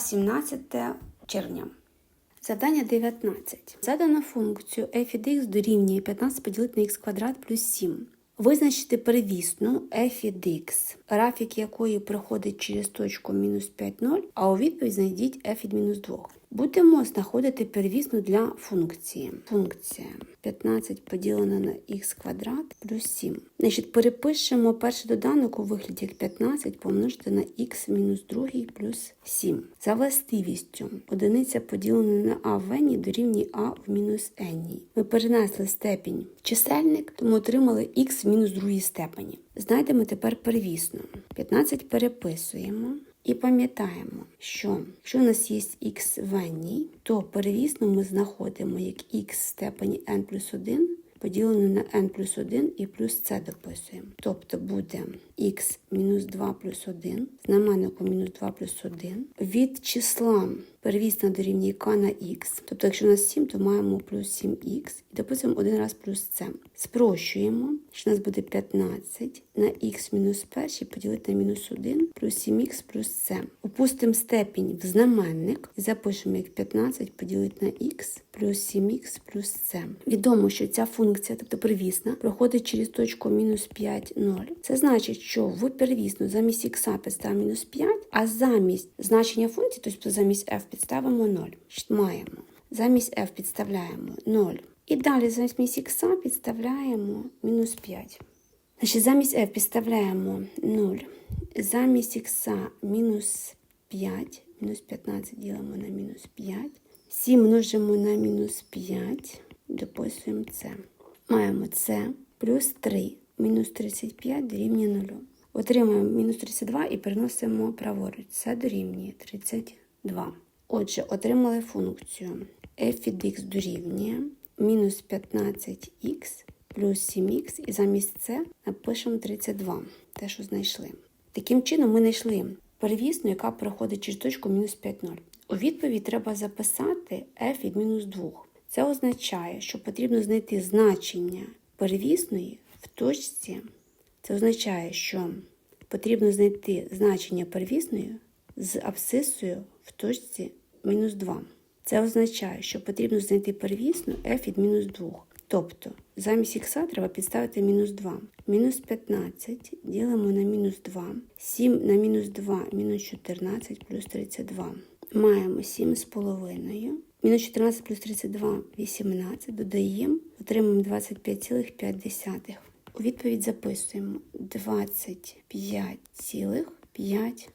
17 червня. Завдання 19. Задано функцію f від x дорівнює 15 поділити на х квадрат плюс 7. Визначити перевісну f від x, графік якої проходить через точку мінус 5, 0, а у відповідь знайдіть f від мінус 2. Будемо знаходити перевісну для функції. Функція 15 поділена на х квадрат плюс 7. Значить, перепишемо перший доданок у вигляді як 15 помножити на х мінус 2 плюс 7. За властивістю одиниця поділена на а в n дорівнює а в мінус n. Ми перенесли степінь в чисельник, тому отримали х в мінус 2 степені. Знайдемо тепер перевісну. 15 переписуємо. І пам'ятаємо, що якщо у нас є х в n, то перевісно ми знаходимо як х в степені n плюс 1 поділене на n плюс 1 і плюс це дописуємо. Тобто буде х мінус 2 плюс 1, знаменнику мінус 2 плюс 1. Від числа перевісна дорівнює k на х. Тобто, якщо у нас 7, то маємо плюс 7х і дописуємо один раз плюс це. Спрощуємо, що у нас буде 15 на х мінус 1 поділити на мінус 1 плюс 7х плюс це. Опустимо степінь в знаменник і запишемо як 15 поділити на х плюс 7х плюс це. Відомо, що ця функція, тобто первісна, проходить через точку мінус 5, 0. Це значить, що в первісну замість х підставимо мінус 5, а замість значення функції, тобто замість f підставимо 0. Значить, Маємо. Замість f підставляємо 0. І далі замість х підставляємо мінус 5. Значить, замість f підставляємо 0. Замість х мінус 5. Мінус 15 ділимо на мінус 5. 7 множимо на мінус 5. Дописуємо це. Маємо це плюс 3. Мінус 35 дорівнює 0. Отримуємо мінус 32 і переносимо праворуч. Це дорівнює 32. Отже, отримали функцію f від x дорівнює мінус 15х плюс 7х, і замість це напишемо 32, те, що знайшли. Таким чином, ми знайшли перевісну, яка проходить через точку мінус 5,0. У відповідь треба записати f від мінус 2. Це означає, що потрібно знайти значення перевісної в точці. Це означає, що потрібно знайти значення первісної з абсцисою в точці мінус 2. Це означає, що потрібно знайти первісну f від мінус 2. Тобто замість х треба підставити мінус 2. Мінус 15 ділимо на мінус 2. 7 на мінус 2 мінус 14 плюс 32. Маємо 7 з половиною. Мінус 14 плюс 32 – 18. Додаємо, отримаємо 25,5. У відповідь записуємо 25,5.